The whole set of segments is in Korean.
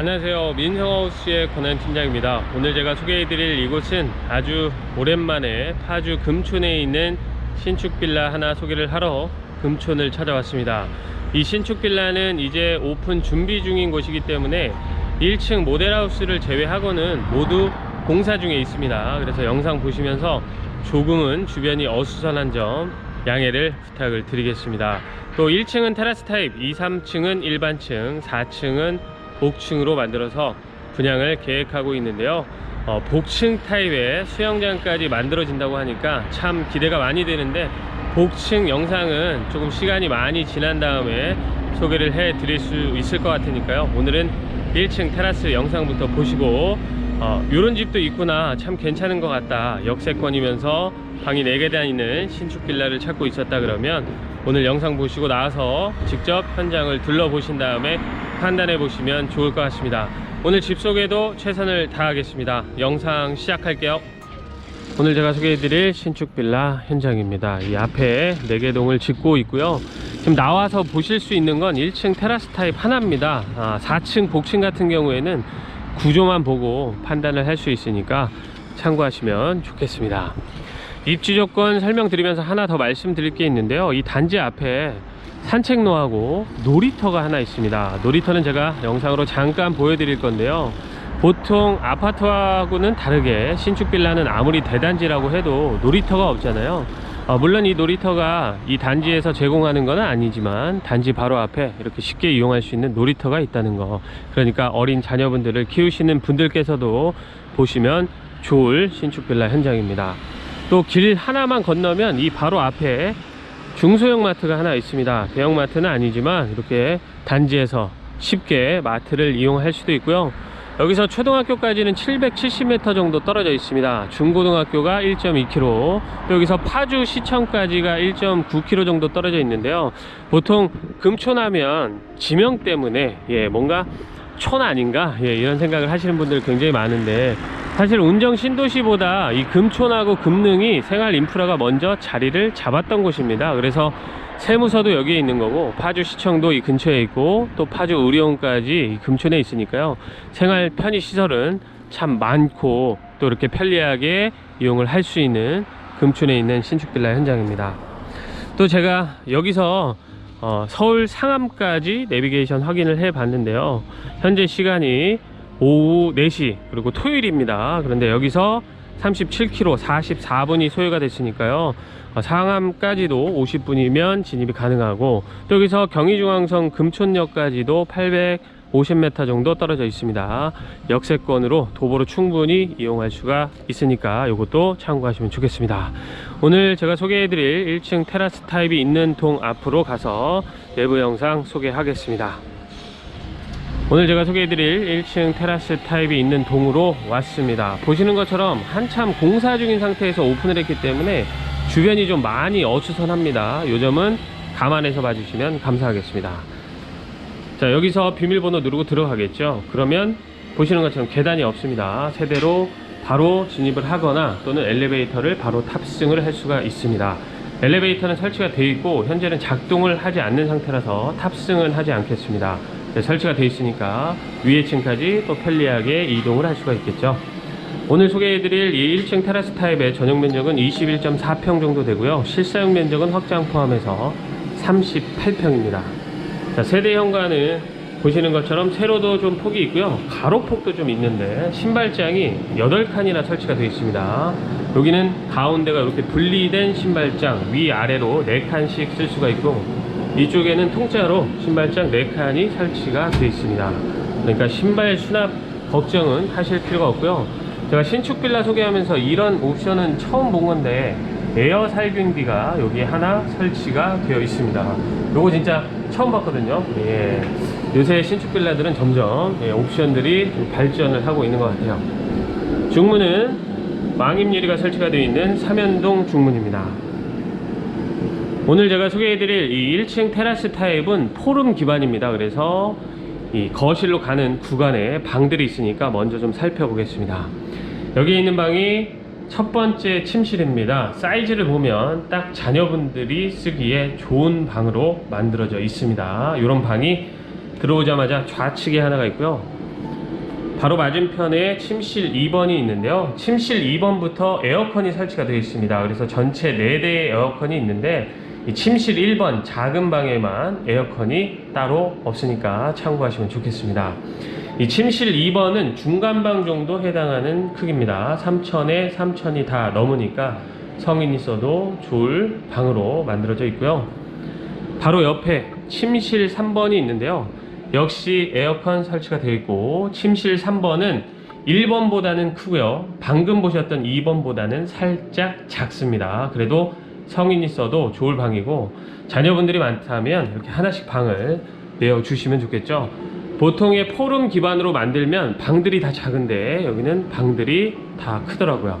안녕하세요. 민성하우스의 권한 팀장입니다. 오늘 제가 소개해드릴 이곳은 아주 오랜만에 파주 금촌에 있는 신축 빌라 하나 소개를 하러 금촌을 찾아왔습니다. 이 신축 빌라는 이제 오픈 준비 중인 곳이기 때문에 1층 모델하우스를 제외하고는 모두 공사 중에 있습니다. 그래서 영상 보시면서 조금은 주변이 어수선한 점 양해를 부탁을 드리겠습니다. 또 1층은 테라스 타입 2, 3층은 일반층 4층은 복층으로 만들어서 분양을 계획하고 있는데요. 어, 복층 타입의 수영장까지 만들어진다고 하니까 참 기대가 많이 되는데 복층 영상은 조금 시간이 많이 지난 다음에 소개를 해 드릴 수 있을 것 같으니까요. 오늘은 1층 테라스 영상부터 보시고 어, 이런 집도 있구나 참 괜찮은 것 같다 역세권이면서 방이 4개 다니는 신축 빌라를 찾고 있었다 그러면 오늘 영상 보시고 나서 직접 현장을 둘러보신 다음에 판단해 보시면 좋을 것 같습니다. 오늘 집 소개도 최선을 다하겠습니다. 영상 시작할게요. 오늘 제가 소개해드릴 신축 빌라 현장입니다. 이 앞에 4개 동을 짓고 있고요. 지금 나와서 보실 수 있는 건 1층 테라스 타입 하나입니다. 아, 4층 복층 같은 경우에는 구조만 보고 판단을 할 수 있으니까 참고하시면 좋겠습니다 입지 조건 설명드리면서 하나 더 말씀드릴 게 있는데요. 이 단지 앞에 산책로하고 놀이터가 하나 있습니다. 놀이터는 제가 영상으로 잠깐 보여드릴 건데요. 보통 아파트하고는 다르게 신축 빌라는 아무리 대단지라고 해도 놀이터가 없잖아요. 어, 물론 이 놀이터가 이 단지에서 제공하는 건 아니지만 단지 바로 앞에 이렇게 쉽게 이용할 수 있는 놀이터가 있다는 거. 그러니까 어린 자녀분들을 키우시는 분들께서도 보시면 좋을 신축 빌라 현장입니다 또 길 하나만 건너면 이 바로 앞에 중소형 마트가 하나 있습니다. 대형 마트는 아니지만 이렇게 단지에서 쉽게 마트를 이용할 수도 있고요. 여기서 초등학교까지는 770m 정도 떨어져 있습니다. 중고등학교가 1.2km, 또 여기서 파주 시청까지가 1.9km 정도 떨어져 있는데요. 보통 금촌하면 지명 때문에 예, 뭔가 촌 아닌가 예, 이런 생각을 하시는 분들 굉장히 많은데 사실 운정 신도시보다 이 금촌하고 금능이 생활 인프라가 먼저 자리를 잡았던 곳입니다. 그래서 세무서도 여기에 있는 거고 파주시청도 이 근처에 있고 또 파주 의료원까지 이 금촌에 있으니까요. 생활 편의 시설은 참 많고 또 이렇게 편리하게 이용을 할 수 있는 금촌에 있는 신축 빌라 현장입니다. 또 제가 여기서 어, 서울 상암까지 내비게이션 확인을 해 봤는데요. 현재 시간이 오후 4시 그리고 토요일입니다. 그런데 여기서 37km 44분이 소요가 됐으니까요. 어, 상암까지도 50분이면 진입이 가능하고 또 여기서 경의중앙선 금촌역까지도 850m 정도 떨어져 있습니다. 역세권으로 도보로 충분히 이용할 수가 있으니까 이것도 참고하시면 좋겠습니다. 오늘 제가 소개해드릴 1층 테라스 타입이 있는 동 앞으로 가서 내부 영상 소개하겠습니다. 오늘 제가 소개해드릴 1층 테라스 타입이 있는 동으로 왔습니다. 보시는 것처럼 한참 공사 중인 상태에서 오픈을 했기 때문에 주변이 좀 많이 어수선합니다. 요 점은 감안해서 봐주시면 감사하겠습니다. 자 여기서 비밀번호 누르고 들어가겠죠. 그러면 보시는 것처럼 계단이 없습니다. 세대로 바로 진입을 하거나 또는 엘리베이터를 바로 탑승을 할 수가 있습니다. 엘리베이터는 설치가 되어 있고 현재는 작동을 하지 않는 상태라서 탑승은 하지 않겠습니다. 네, 설치가 되어 있으니까 위에 층까지 또 편리하게 이동을 할 수가 있겠죠. 오늘 소개해드릴 이 1층 테라스 타입의 전용 면적은 21.4평 정도 되고요. 실사용 면적은 확장 포함해서 38평입니다. 자, 세대 현관은 보시는 것처럼 세로도 좀 폭이 있고요. 가로폭도 좀 있는데 신발장이 8칸이나 설치가 되어 있습니다. 여기는 가운데가 이렇게 분리된 신발장 위아래로 4칸씩 쓸 수가 있고 이쪽에는 통짜로 신발장 4칸이 설치가 되어 있습니다. 그러니까 신발 수납 걱정은 하실 필요가 없고요. 제가 신축 빌라 소개하면서 이런 옵션은 처음 본 건데 에어 살균기가 여기 하나 설치가 되어 있습니다. 요거 진짜 처음 봤거든요. 예. 요새 신축 빌라들은 점점 예, 옵션들이 좀 발전을 하고 있는 것 같아요. 중문은 망임 유리가 설치가 되어 있는 삼연동 중문입니다. 오늘 제가 소개해드릴 이 1층 테라스 타입은 포름 기반입니다. 그래서 이 거실로 가는 구간에 방들이 있으니까 먼저 좀 살펴보겠습니다. 여기 있는 방이 첫 번째 침실입니다. 사이즈를 보면 딱 자녀분들이 쓰기에 좋은 방으로 만들어져 있습니다. 이런 방이 들어오자마자 좌측에 하나가 있고요. 바로 맞은편에 침실 2번이 있는데요. 침실 2번부터 에어컨이 설치가 되어 있습니다. 그래서 전체 4대의 에어컨이 있는데 이 침실 1번 작은 방에만 에어컨이 따로 없으니까 참고하시면 좋겠습니다. 이 침실 2번은 중간방 정도 해당하는 크기입니다. 3천에 3천이 다 넘으니까 성인이 써도 좋을 방으로 만들어져 있고요. 바로 옆에 침실 3번이 있는데요. 역시 에어컨 설치가 되어 있고 침실 3번은 1번보다는 크고요. 방금 보셨던 2번보다는 살짝 작습니다. 그래도 성인이 써도 좋을 방이고 자녀분들이 많다면 이렇게 하나씩 방을 내어 주시면 좋겠죠. 보통의 포룸 기반으로 만들면 방들이 다 작은데 여기는 방들이 다 크더라고요.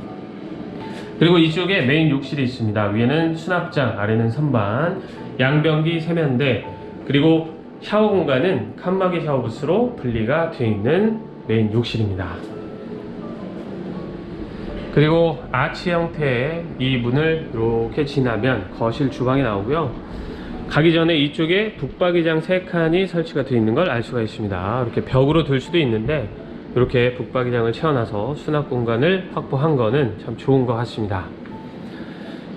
그리고 이쪽에 메인 욕실이 있습니다. 위에는 수납장, 아래는 선반, 양변기 세면대, 그리고 샤워 공간은 칸막이 샤워 부스로 분리가 되어 있는 메인 욕실입니다. 그리고 아치 형태의 이 문을 이렇게 지나면 거실 주방이 나오고요. 가기 전에 이쪽에 북박이장 3칸이 설치가 되어 있는 걸 알 수가 있습니다. 이렇게 벽으로 둘 수도 있는데 이렇게 북박이장을 채워놔서 수납 공간을 확보한 거는 참 좋은 것 같습니다.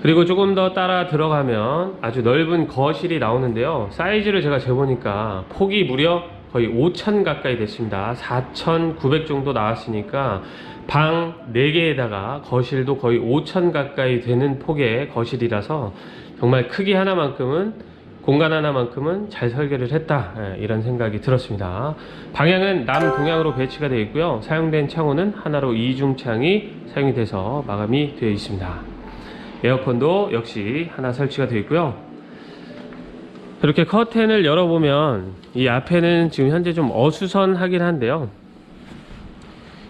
그리고 조금 더 따라 들어가면 아주 넓은 거실이 나오는데요. 사이즈를 제가 재보니까 폭이 무려 거의 5천 가까이 됐습니다. 4,900 정도 나왔으니까 방 4개에다가 거실도 거의 5천 가까이 되는 폭의 거실이라서 정말 크기 하나만큼은 공간 하나만큼은 잘 설계를 했다 예, 이런 생각이 들었습니다. 방향은 남동향으로 배치가 되어 있고요. 사용된 창호는 하나로 이중창이 사용이 돼서 마감이 되어 있습니다. 에어컨도 역시 하나 설치가 되어 있고요. 이렇게 커튼을 열어보면 이 앞에는 지금 현재 좀 어수선하긴 한데요.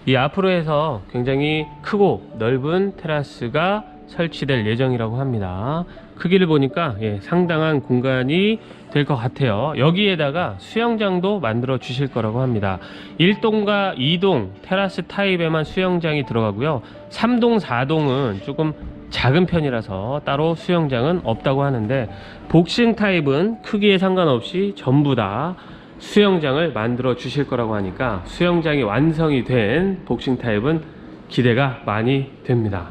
이 앞으로 해서 굉장히 크고 넓은 테라스가 설치될 예정이라고 합니다. 크기를 보니까 예, 상당한 공간이 될 것 같아요. 여기에다가 수영장도 만들어 주실 거라고 합니다. 1동과 2동 테라스 타입에만 수영장이 들어가고요. 3동, 4동은 조금 작은 편이라서 따로 수영장은 없다고 하는데 복싱 타입은 크기에 상관없이 전부 다 수영장을 만들어 주실 거라고 하니까 수영장이 완성이 된 복싱 타입은 기대가 많이 됩니다.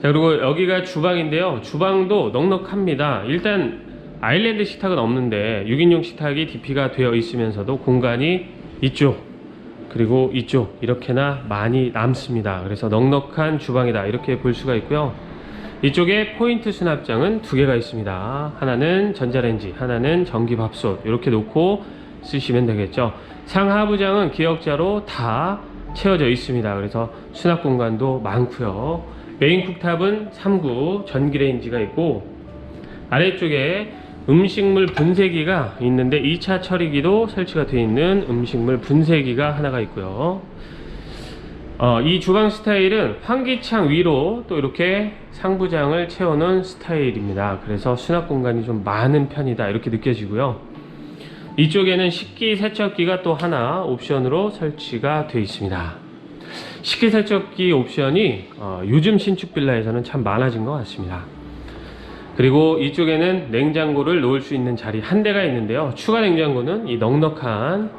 자 그리고 여기가 주방인데요. 주방도 넉넉합니다. 일단 아일랜드 식탁은 없는데 6인용 식탁이 DP가 되어 있으면서도 공간이 이쪽 그리고 이쪽 이렇게나 많이 남습니다. 그래서 넉넉한 주방이다. 이렇게 볼 수가 있고요. 이쪽에 포인트 수납장은 두 개가 있습니다. 하나는 전자레인지 하나는 전기밥솥. 이렇게 놓고 쓰시면 되겠죠. 상하부장은 기역자로 다 채워져 있습니다. 그래서 수납 공간도 많고요 메인 쿡탑은 3구 전기레인지가 있고 아래쪽에 음식물 분쇄기가 있는데 2차 처리기도 설치가 되어 있는 음식물 분쇄기가 하나가 있고요. 어, 이 주방 스타일은 환기창 위로 또 이렇게 상부장을 채워놓은 스타일입니다. 그래서 수납 공간이 좀 많은 편이다 이렇게 느껴지고요. 이쪽에는 식기 세척기가 또 하나 옵션으로 설치가 되어 있습니다. 식기세척기 옵션이 어, 요즘 신축 빌라에서는 참 많아진 것 같습니다. 그리고 이쪽에는 냉장고를 놓을 수 있는 자리 한 대가 있는데요. 추가 냉장고는 이 넉넉한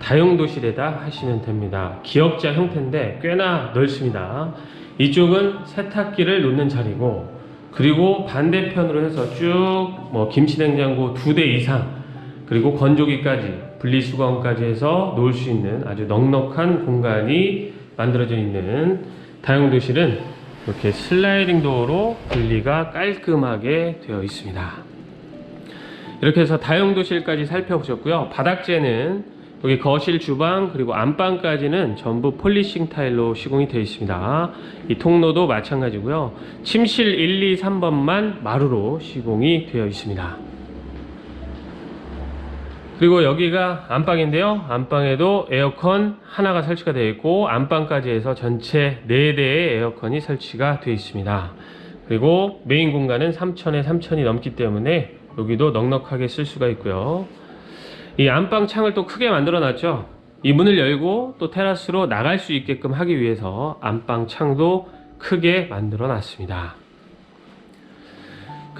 다용도실에다 하시면 됩니다. 기역자 형태인데 꽤나 넓습니다. 이쪽은 세탁기를 놓는 자리고 그리고 반대편으로 해서 쭉 뭐 김치냉장고 두 대 이상 그리고 건조기까지 분리수거함까지 해서 놓을 수 있는 아주 넉넉한 공간이 만들어져 있는 다용도실은 이렇게 슬라이딩 도어로 분리가 깔끔하게 되어 있습니다. 이렇게 해서 다용도실까지 살펴보셨고요. 바닥재는 여기 거실, 주방, 그리고 안방까지는 전부 폴리싱 타일로 시공이 되어 있습니다. 이 통로도 마찬가지고요. 침실 1, 2, 3번만 마루로 시공이 되어 있습니다. 그리고 여기가 안방인데요. 안방에도 에어컨 하나가 설치가 되어 있고 안방까지 해서 전체 4대의 에어컨이 설치가 되어 있습니다. 그리고 메인 공간은 3천에 3천이 넘기 때문에 여기도 넉넉하게 쓸 수가 있고요. 이 안방 창을 또 크게 만들어 놨죠. 이 문을 열고 또 테라스로 나갈 수 있게끔 하기 위해서 안방 창도 크게 만들어 놨습니다.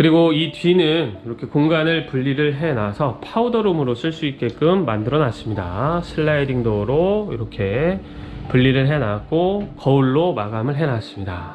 그리고 이 뒤는 이렇게 공간을 분리를 해놔서 파우더룸으로 쓸 수 있게끔 만들어 놨습니다. 슬라이딩 도어로 이렇게 분리를 해놨고 거울로 마감을 해놨습니다.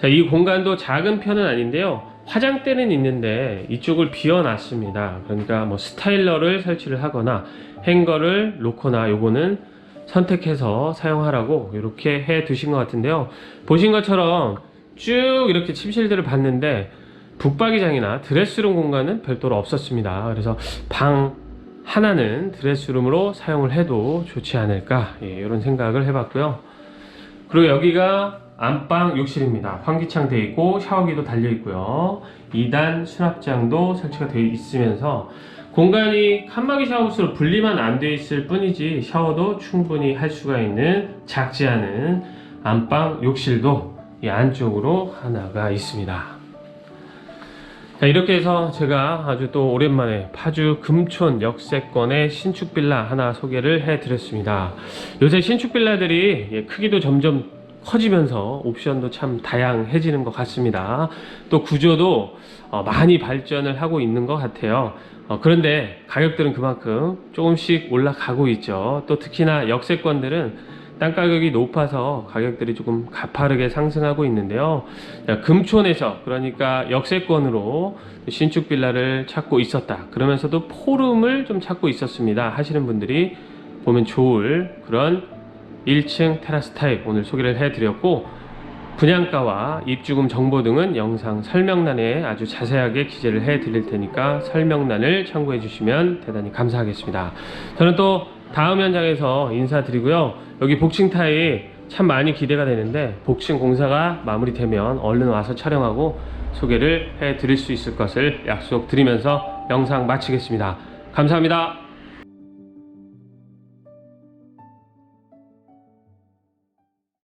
자, 이 공간도 작은 편은 아닌데요. 화장대는 있는데 이쪽을 비워놨습니다. 그러니까 뭐 스타일러를 설치를 하거나 행거를 놓거나 요거는 선택해서 사용하라고 이렇게 해 두신 것 같은데요. 보신 것처럼 쭉 이렇게 침실들을 봤는데 북박이장이나 드레스룸 공간은 별도로 없었습니다. 그래서 방 하나는 드레스룸으로 사용을 해도 좋지 않을까 예, 이런 생각을 해봤고요. 그리고 여기가 안방 욕실입니다. 환기창 되어 있고 샤워기도 달려 있고요. 2단 수납장도 설치가 되어 있으면서 공간이 칸막이 샤워부스로 분리만 안 되어 있을 뿐이지 샤워도 충분히 할 수가 있는 작지 않은 안방 욕실도 이 안쪽으로 하나가 있습니다. 자, 이렇게 해서 제가 아주 또 오랜만에 파주 금촌 역세권의 신축 빌라 하나 소개를 해 드렸습니다. 요새 신축 빌라들이 예, 크기도 점점 커지면서 옵션도 참 다양해지는 것 같습니다. 또 구조도 어, 많이 발전을 하고 있는 것 같아요. 어, 그런데 가격들은 그만큼 조금씩 올라가고 있죠. 또 특히나 역세권들은 땅 가격이 높아서 가격들이 조금 가파르게 상승하고 있는데요. 자, 금촌에서 그러니까 역세권으로 신축 빌라를 찾고 있었다. 그러면서도 포름을 좀 찾고 있었습니다. 하시는 분들이 보면 좋을 그런 1층 테라스 타입 오늘 소개를 해드렸고 분양가와 입주금 정보 등은 영상 설명란에 아주 자세하게 기재를 해 드릴 테니까 설명란을 참고해 주시면 대단히 감사하겠습니다. 저는 또 다음 현장에서 인사드리고요. 여기 복층 타입 참 많이 기대가 되는데 복층 공사가 마무리되면 얼른 와서 촬영하고 소개를 해 드릴 수 있을 것을 약속드리면서 영상 마치겠습니다. 감사합니다.